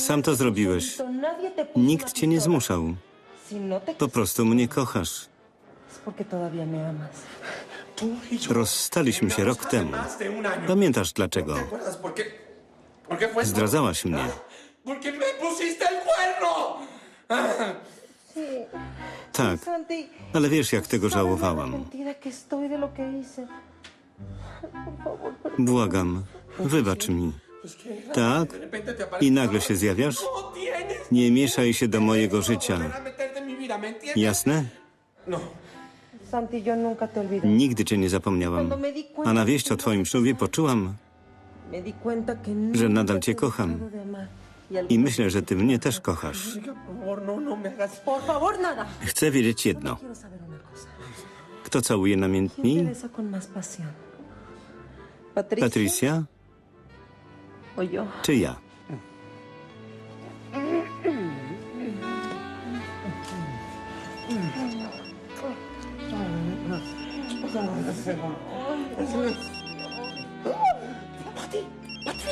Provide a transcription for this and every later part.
Sam to zrobiłeś. Nikt cię nie zmuszał. Po prostu mnie kochasz. Rozstaliśmy się rok temu. Pamiętasz dlaczego? Zdradzałaś mnie. Tak, ale wiesz, jak tego żałowałam. Błagam, wybacz mi. Tak? I nagle się zjawiasz? Nie mieszaj się do mojego życia. Jasne? Nigdy cię nie zapomniałam. A na wieść o twoim ślubie poczułam, że nadal cię kocham. Y I myślę, że ty mnie też kochasz. Chcę wiedzieć jedno. Kto całuje ¿Quién te namiętniej? ¿Patricia? ¿O yo? czy ja?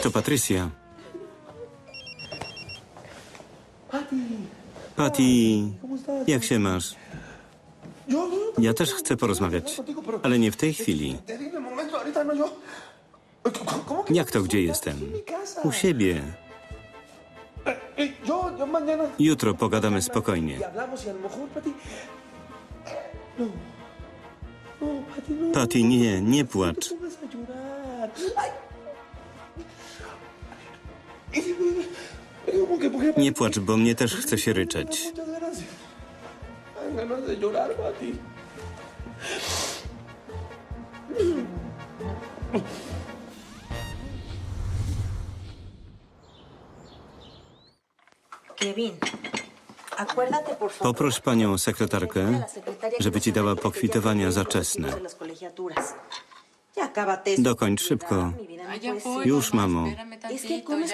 To Patrycja. Patty, jak się masz? Ja też chcę porozmawiać, ale nie w tej chwili. Jak to gdzie jestem? U siebie. Jutro pogadamy spokojnie. Patty, nie, nie płacz. No te pongas a llorar. Ay. Pero como que, ¿por qué, Nie płacz, bo mnie też chce się ryczeć. Poproś panią sekretarkę, żeby ci dała pokwitowania za czesne. Dokończ szybko. Już, mamo.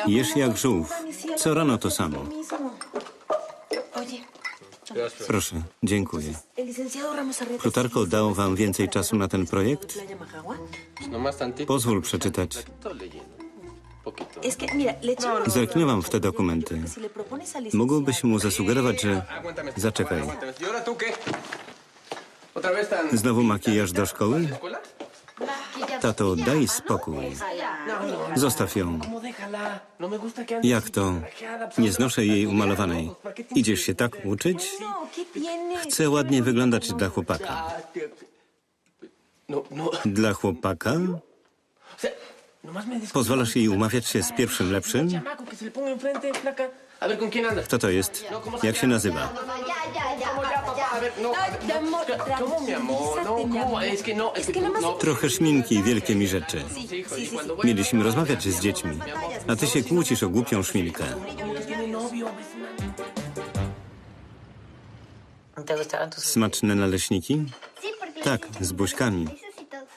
Jesz jak żółw. Co rano to samo. Proszę, dziękuję. Plutarko dał wam więcej czasu na ten projekt? Pozwól przeczytać. Poquito. Zerknęłam w te dokumenty. Mógłbyś mu zasugerować, że... Zaczekaj. ¿Y. Znowu makijaż do szkoły? Tato, daj spokój. Zostaw ją. No me gusta que andes Jak to? Nie znoszę jej umalowanej. Idziesz się tak uczyć? Chcę ładnie wyglądać dla chłopaka. No, no. Dla chłopaka? Pozwalasz jej umawiać się z pierwszym lepszym? Kto to jest? Jak się nazywa? Trochę szminki i wielkie mi rzeczy. Mieliśmy rozmawiać z dziećmi, a ty się kłócisz o głupią szminkę. Smaczne naleśniki? Tak, z buźkami.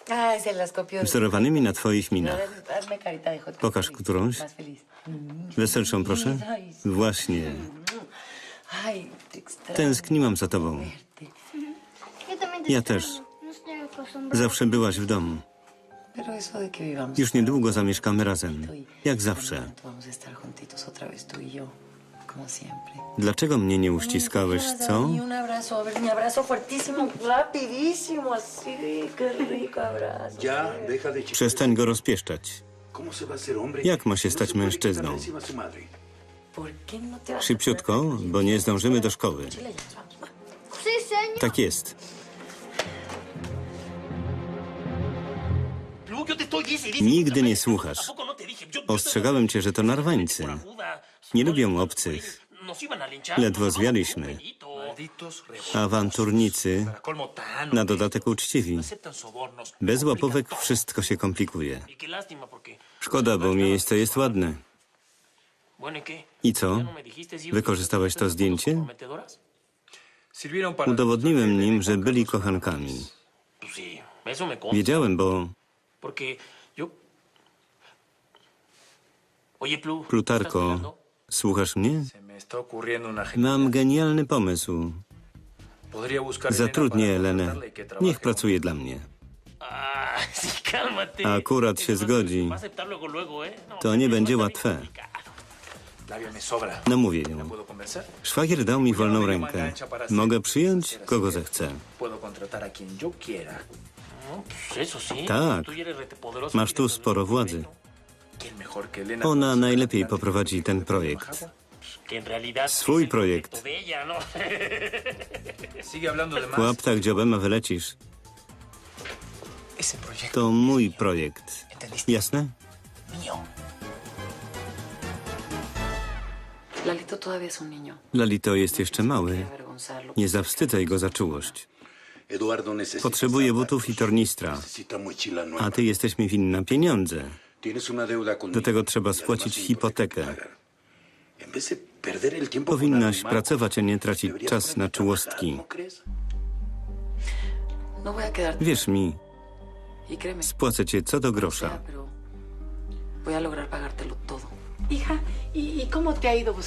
Ay, se las copió. wzorowanymi na twoich minach. Hazme carita de hot. Pokaż którąś. Más feliz. Weselszą, proszę? Właśnie. Ay, te extraño. Tęskniłam za tobą. Yo también te Ja też. No estoy acostumbrada. Zawsze byłaś w domu. Pero eso de que vivamos. Już niedługo zamieszkamy razem. Jak zawsze. Vamos a estar juntitos otra vez tú y yo. Dlaczego mnie nie uściskałeś, co? Y. Przestań go rozpieszczać. Jak ma się No stać mężczyzną? quitar encima a su madre. ¿Por qué no Szybciutko, bo nie zdążymy do szkoły. Tak jest. Nigdy nie słuchasz. Ostrzegałem cię, że to narwańcy. Nie lubią obcych. Ledwo zwialiśmy. Awanturnicy, na dodatek uczciwi. Bez łapówek wszystko się komplikuje. Szkoda, bo miejsce jest ładne. I co? Wykorzystałeś to zdjęcie? Udowodniłem nim, że byli kochankami. Wiedziałem, bo Plutarko, słuchasz mnie? Mam genialny pomysł. Zatrudnię Elenę. Niech pracuje dla mnie. Ah, akurat się zgodzi. To nie będzie łatwe. Namówię ją. ¿Puedo convencer? Szwagier dał mi wolną rękę. Mogę przyjąć, kogo zechcę. Tak. Masz tu sporo władzy. Ona najlepiej poprowadzi ten projekt. Swój projekt. Más. Łap tak dziobem, a wylecisz. To mój projekt. Jasne? Lalito jest jeszcze mały. Nie zawstydzaj go za czułość. Potrzebuje butów i tornistra. A ty jesteś mi winna pieniądze. Do tego trzeba spłacić hipotekę. Powinnaś pracować, a nie tracić czas na czułostki. ¿no. Wierz mi, Y spłacę cię co do grosza. ¿y,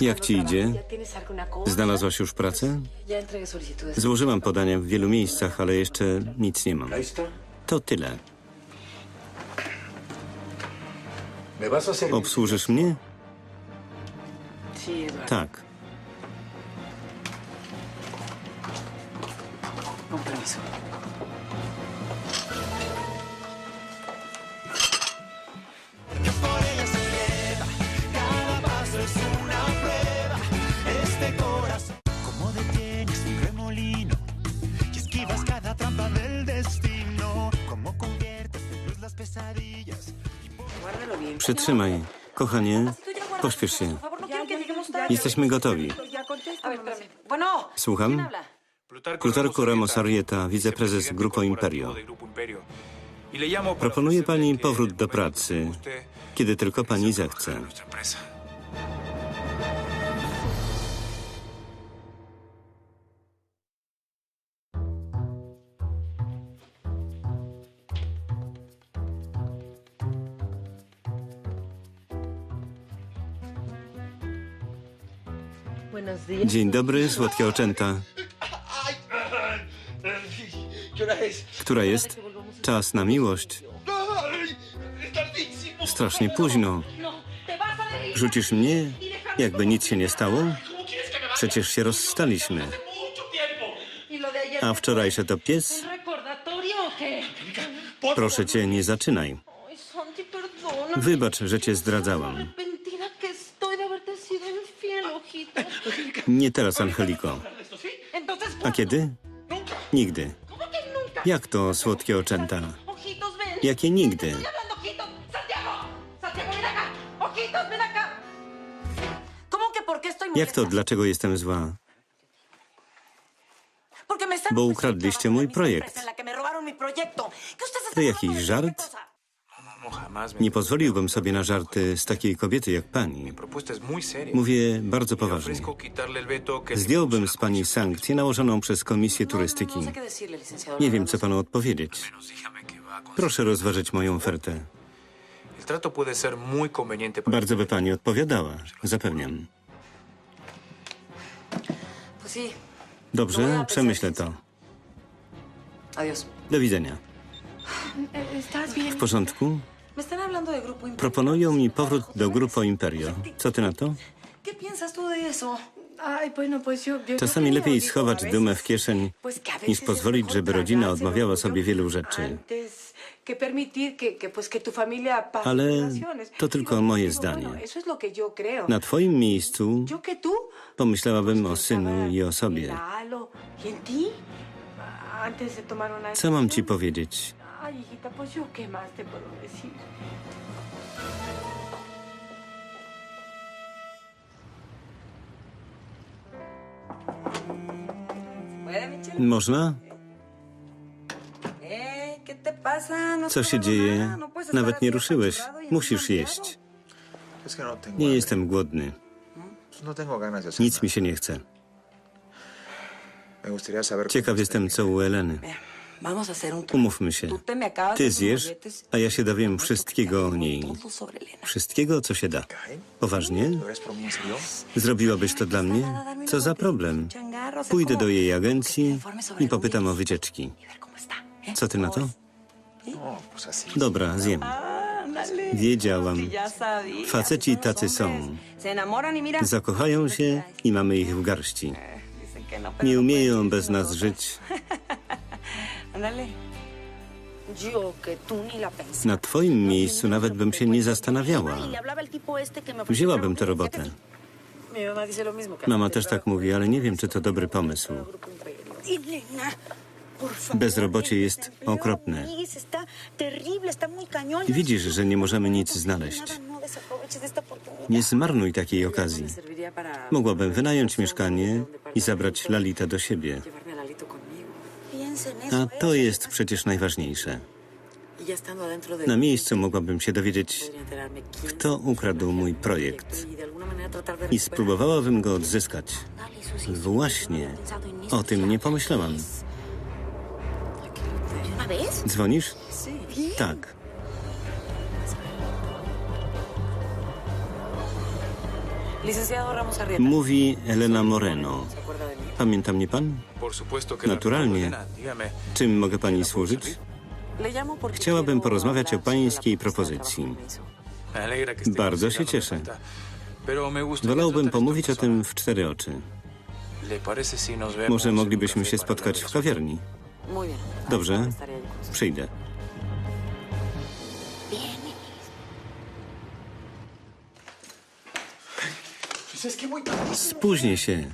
y Jak ci idzie? Znalazłaś już pracę? Złożyłam podania w wielu miejscach, ale jeszcze nic nie mam. To tyle. Obsłużysz mnie? Tak. Con Przytrzymaj. Kochanie, pośpiesz się. Jesteśmy gotowi. Słucham? Plutarco Ramos Arrieta, wiceprezes Grupo Imperio. Proponuję pani powrót do pracy, kiedy tylko pani zechce. Dzień dobry, słodkie oczęta. Która jest? Czas na miłość. Strasznie późno. Rzucisz mnie, jakby nic się nie stało? Przecież się rozstaliśmy. A wczorajsze to pies? Proszę cię, nie zaczynaj. Wybacz, że cię zdradzałam. Nie teraz, Angeliko. A kiedy? Nigdy. Jak to, słodkie oczęta? Jakie nigdy? Estoy hablando, ojitos. Santiago. Santiago, ven acá. Ojitos, ven acá. ¿Cómo que por qué estoy Jak to, dlaczego jestem zła? Bo ukradliście mój projekt. empresa en la que me robaron mi proyecto. ¿Qué ustedes To jakiś żart? Nie pozwoliłbym sobie na żarty z takiej kobiety jak pani. Mówię bardzo poważnie. Zdjąłbym z pani sankcję nałożoną przez Komisję Turystyki. No. Nie wiem, co no panu odpowiedzieć. Proszę rozważyć moją ofertę. Bardzo by pani odpowiadała, zapewniam. Dobrze, przemyślę to. Do widzenia. W porządku? Proponują mi powrót do Grupo Imperio. Co ty na to? Czasami lepiej schować dumę w kieszeń, niż pozwolić, żeby rodzina odmawiała sobie wielu rzeczy. Ale to tylko moje zdanie. Na twoim miejscu pomyślałabym o synu i o sobie. Y Co mam ci powiedzieć? Ay, hijita, pues yo qué más te puedo decir. Można? No Co się dzieje? No Nawet nie ruszyłeś. y Musisz jeść. No Nie jestem głodny. Nic mi się nie chce. Ciekaw está jestem, co u Eleny. Umówmy się. Ty zjesz, a ja się dowiem y wszystkiego o niej. Wszystkiego, co się da. Poważnie? Zrobiłabyś to dla mnie? Co za problem? Pójdę do jej agencji i popytam o wycieczki. Y ¿eh? Co ty na to? Dobra, zjem. Ándale. Wiedziałam. Faceci tacy są. y. Zakochają się i mamy ich w garści. Que no, Nie no umieją bez nas żyć. Na twoim miejscu nawet bym się nie zastanawiała. Y Wzięłabym tę trabajo. robotę. Mama też tak mówi, ale nie wiem, czy to dobry pomysł. Bezrobocie jest okropne. Widzisz, że nie możemy nic znaleźć. No. Nie zmarnuj takiej okazji. Para Mogłabym wynająć mieszkanie i zabrać Lalitę do siebie. A to jest przecież najważniejsze. Na miejscu mogłabym się dowiedzieć, kto ukradł mój projekt i spróbowałabym go odzyskać. Właśnie o tym nie pomyślałam. Dzwonisz? Tak. Mówi Elena Moreno. Pamięta mnie pan? Naturalnie. Czym mogę pani służyć? Chciałabym porozmawiać o pańskiej propozycji. Bardzo się cieszę. Wolałbym pomówić o tym w cztery oczy. persona. ¿Le parece si nos vemos Może moglibyśmy się spotkać w kawiarni. Dobrze, przyjdę. Spóźnię się.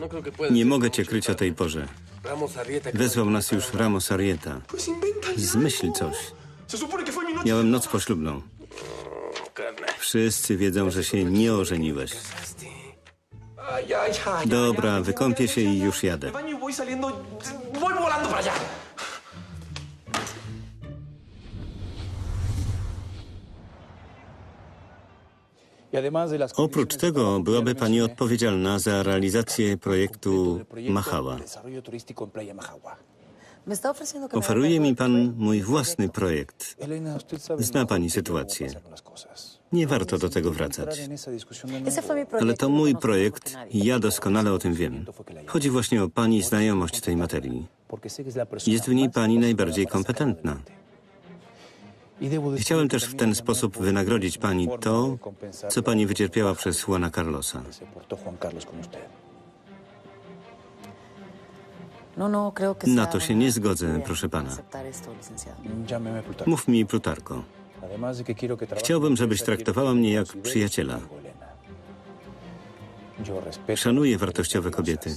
No. Nie mogę cię kryć o tej porze. Wezwał nas już Ramos Arieta. Zmyśl coś. Miałem noc poślubną. Wszyscy wiedzą, że się nie ożeniłeś. Dobra, wykąpię się i już jadę. Oprócz tego byłaby pani odpowiedzialna za realizację projektu Machała. Oferuje mi pan mój własny projekt. Zna pani sytuację. Nie warto do tego wracać. Ale to mój projekt i ja doskonale o tym wiem. Chodzi właśnie o pani znajomość tej materii. Jest w niej pani najbardziej kompetentna. Chciałem też w ten sposób wynagrodzić pani to, co pani wycierpiała przez Juana Carlosa. Na to się nie zgodzę, proszę pana. Mów mi, Plutarko. Chciałbym, żebyś traktowała mnie jak przyjaciela. Szanuję wartościowe kobiety.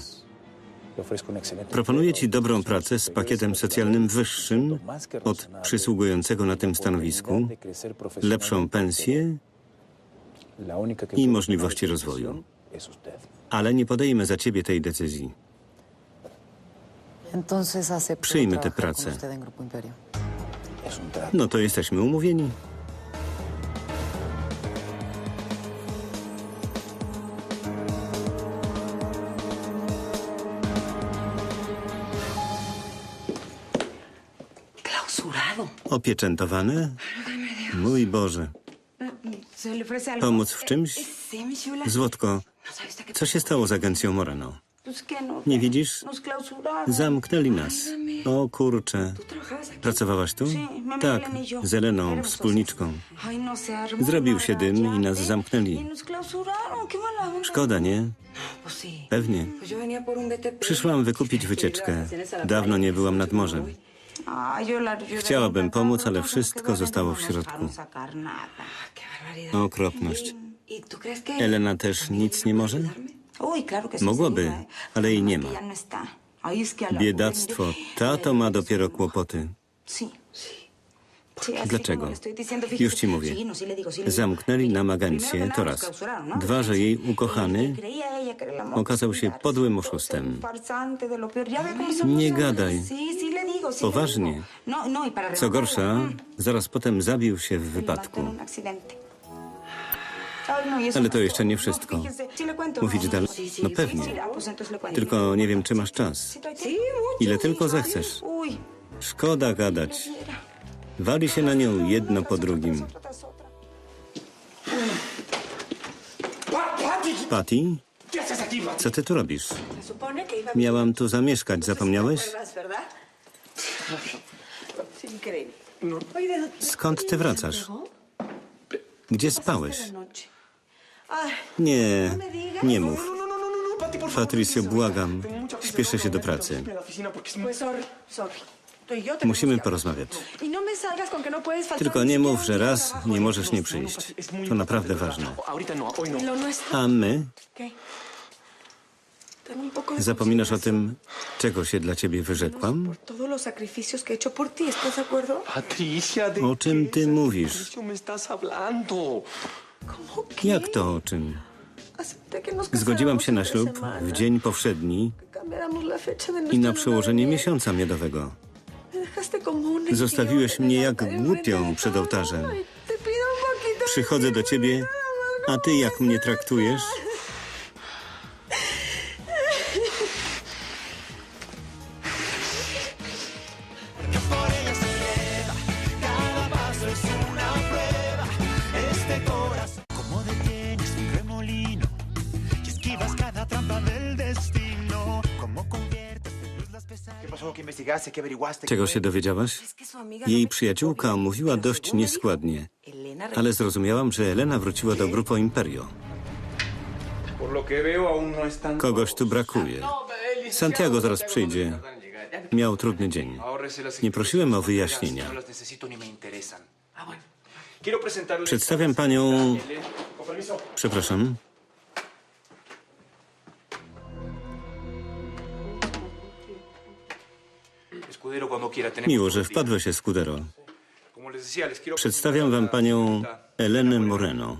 Proponuję ci dobrą pracę z pakietem socjalnym wyższym od przysługującego na tym stanowisku, lepszą pensję i możliwości rozwoju. Ale nie podejmę za ciebie tej decyzji. Przyjmę tę pracę. No to jesteśmy umówieni. Opieczętowane? Mój Boże. Pomóc w czymś? Złotko, ¿No sabiste que co się stało z agencją Moreno? No, Nie widzisz? Zamknęli nas. O kurczę. Pracowałaś tu? Tak, z Eleną, wspólniczką. Zrobił się dym i nas zamknęli. Szkoda, nie? Pewnie. Przyszłam wykupić wycieczkę. Dawno nie byłam nad morzem. Chciałabym pomóc, ale wszystko zostało w środku. Okropność. ¿Y Elena też nic nie może? Mogłaby, ¿eh? ale jej nie ma. no Biedactwo. Tato ma eh, dopiero kłopoty. Dlaczego? Już ci mówię. No. Zamknęli nam Primero agencję, to raz. ¿no? Dwa, że jej ukochany okazał się podłym oszustem. Nie gadaj. Poważnie. No, Co gorsza, mm, zaraz potem zabił się w wypadku. Ale to jeszcze nie wszystko. Mówić dalej? No pewnie. Tylko nie wiem, czy masz czas. Ile tylko zechcesz. Szkoda gadać. Wali się na nią jedno po drugim. Patty, co ty tu robisz? Miałam tu zamieszkać, zapomniałeś? Skąd ty wracasz? Gdzie spałeś? Nie, nie mów. Patricio, błagam. Śpieszę się do pracy. Musimy porozmawiać. Tylko ni nie mów, że raz nie możesz nie No, no, przyjść. To naprawdę ważne. no, no. A my? Zapominasz o tym, czego się dla ciebie wyrzekłam? Por todos los sacrificios que he hecho por ti, ¿estás de acuerdo? Patricia, ¿de O czym ty mówisz? Jak to o czym? Zgodziłam się na ślub w dzień powszedni i na przełożenie miesiąca miodowego. Zostawiłeś mnie jak głupią przed ołtarzem. Pido un poquito de Przychodzę do ciebie, a ty jak mnie traktujesz? Czego się dowiedziałaś? No Jej przyjaciółka mówiła dość nieskładnie, ale zrozumiałam, że Elena wróciła do Grupo Imperio. No. Kogoś tu brakuje. Santiago zaraz przyjdzie. Miał trudny dzień. Nie prosiłem o wyjaśnienia. Ah. Przedstawiam panią... Przepraszam. Miło, że wpadłeś, Escudero. Les quiero Przedstawiam wam panią Elenę Moreno.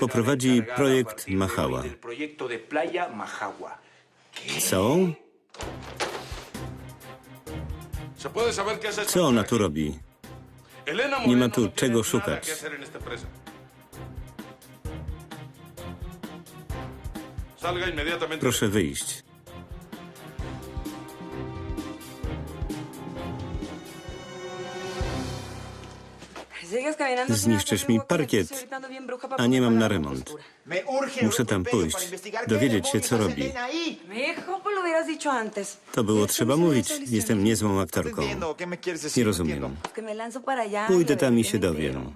Poprowadzi projekt Mahała. Co? Co ona tu robi? Nie ma tu czego szukać. Proszę wyjść. Zniszczysz mi parkiet, a nie mam na remont. Muszę tam pójść, dowiedzieć się, co robi. To było trzeba mówić. Jestem niezłą No aktorką. Nie No rozumiem. Pójdę tam i się dowiem.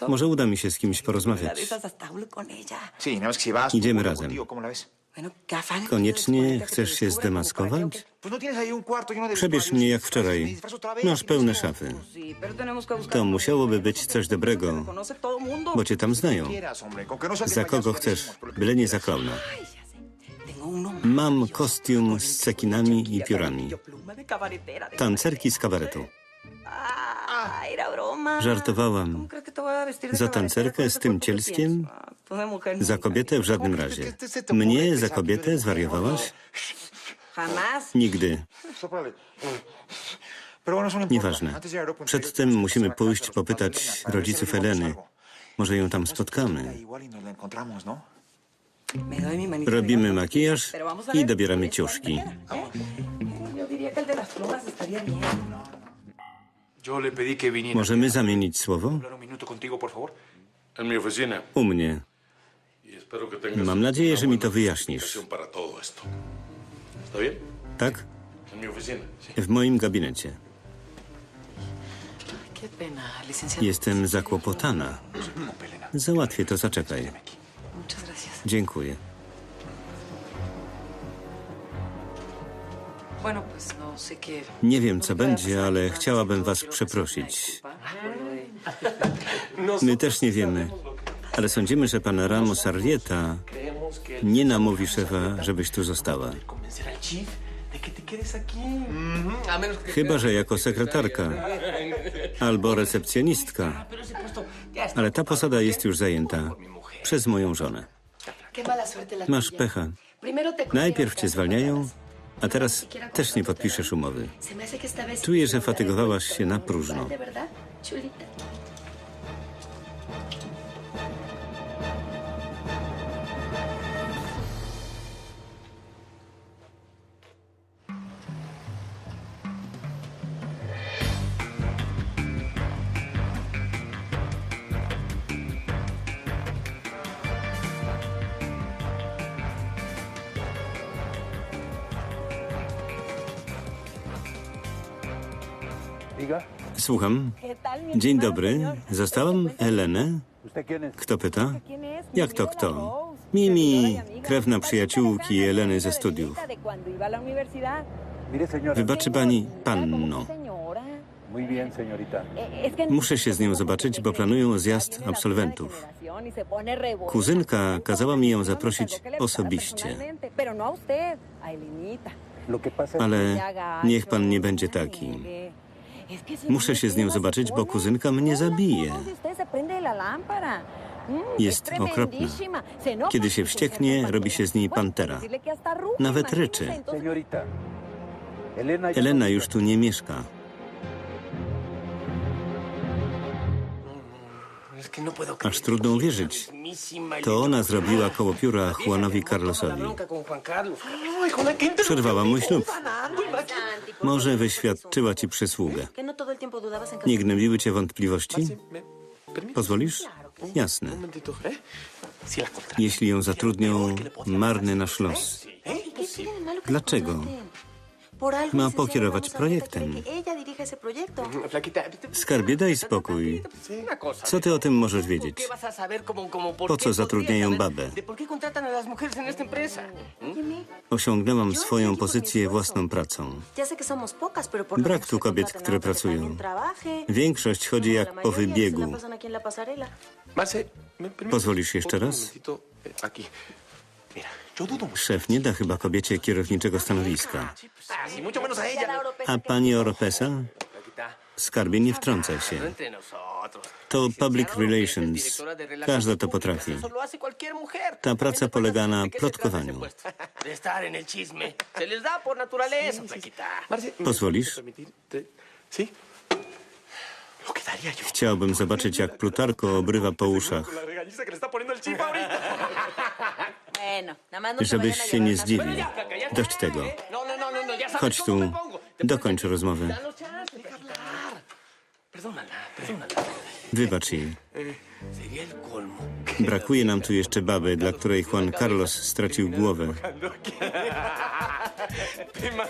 Ah. Może uda mi się z kimś porozmawiać. vas... Idziemy razem. Afán. Koniecznie chcesz się zdemaskować? no Przebierz mnie jak wczoraj. Masz pełne szafy. To musiałoby być coś dobrego, bo cię tam znają. No Za kogo chcesz, byle nie za klauna. Mam kostium z cekinami i piórami. Tancerki z kabaretu. Żartowałam. ¿Cómo crees que te voy a vestir de Za tancerkę z tym cielskiem? Za kobietę w żadnym razie. Mnie za kobietę zwariowałaś? Nigdy. Nieważne. Przedtem musimy pójść popytać rodziców Eleny. Może ją tam spotkamy. Robimy makijaż i dobieramy ciuszki. Możemy zamienić słowo? U mnie. Y espero que tengas Mam nadzieję, że mi to wyjaśnisz. Tak? W moim gabinecie. Jestem zakłopotana. Załatwię to, zaczekaj. Dziękuję. No. Nie wiem, co będzie, ale chciałabym was przeprosić. My też nie wiemy, ale sądzimy, że pan Ramos Arrieta nie namówi szefa, żebyś tu została. que Chyba, że jako sekretarka albo recepcjonistka. Está. Ale ta posada jest już zajęta przez moją żonę. Masz pecha. Najpierw cię zwalniają, a teraz też nie podpiszesz umowy. Czuję, że no fatygowałaś się na próżno. Słucham. Dzień dobry. Zastałam Elenę. Kto pyta? Jak to kto? Mimi, krewna przyjaciółki Eleny ze studiów. Wybaczy pani, panno. Muszę się z nią zobaczyć, bo planują zjazd absolwentów. Kuzynka kazała mi ją zaprosić osobiście. Ale niech pan nie będzie taki. Muszę się z nią zobaczyć, bo kuzynka mnie zabije. Jest okropna. Kiedy się wścieknie, robi się z niej pantera. Nawet ryczy. Elena już tu nie mieszka. Aż trudno uwierzyć. To ona zrobiła koło pióra Juanowi Carlosowi. Przerwała mój ślub. Może wyświadczyła ci przysługę. Nie gnębiły cię wątpliwości? Pozwolisz? Jasne. Jeśli ją zatrudnią, marny nasz los. Dlaczego? Ma pokierować projektem. Skarbie, daj spokój. Co ty o tym możesz wiedzieć? Po co zatrudniają babę? Osiągnęłam swoją pozycję własną pracą. Brak tu kobiet, które pracują. Większość chodzi jak po wybiegu. Pozwolisz jeszcze raz? Szef nie da chyba kobiecie kierowniczego stanowiska. A pani Oropesa? Skarbie, nie wtrącaj się. To public relations. Każda to potrafi. Ta praca polega na plotkowaniu. Pozwolisz? Chciałbym zobaczyć, jak Plutarko obrywa po uszach. Żebyś się nie zdziwił. Dość tego. Chodź tu. Dokończ rozmowę. Wybacz jej. Brakuje nam tu jeszcze baby, dla której Juan Carlos stracił głowę.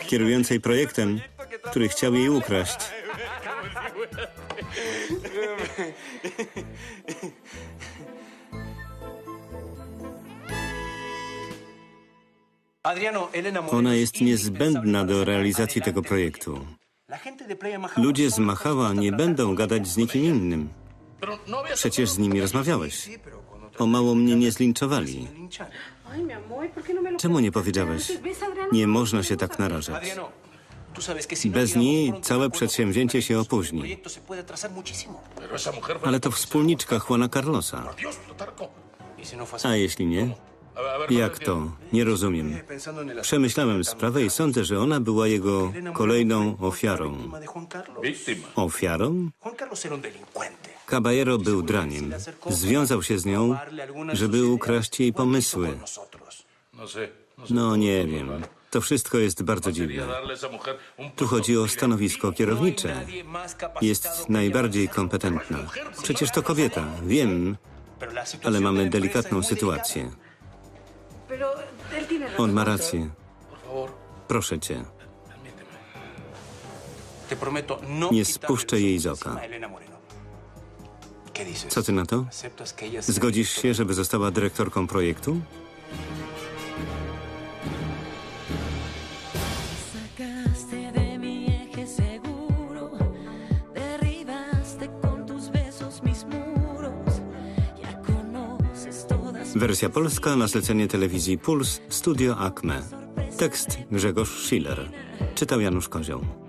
Kierującej projektem, który chciał jej ukraść. Ona jest niezbędna do realizacji tego projektu. Ludzie z Machała nie będą gadać z nikim innym. Przecież z nimi rozmawiałeś. O mało mnie nie zlinczowali. Czemu nie powiedziałeś? Nie można się tak narażać. Bez niej całe przedsięwzięcie się opóźni. Ale to wspólniczka Juana Carlosa. A jeśli nie? Jak to? Nie rozumiem. Przemyślałem sprawę i sądzę, że ona była jego kolejną ofiarą. Ofiarą? Caballero był draniem. Związał się z nią, żeby ukraść jej pomysły. No nie wiem. To wszystko jest bardzo dziwne. Tu chodzi o stanowisko kierownicze. Jest najbardziej kompetentna. Przecież to kobieta. Wiem, ale mamy delikatną sytuację. On ma rację. Proszę cię. Nie spuszczę jej z oka. Co ty na to? Zgodzisz się, żeby została dyrektorką projektu? Wersja polska na zlecenie telewizji Puls Studio Acme. Tekst Grzegorz Schiller. Czytał Janusz Kozioł.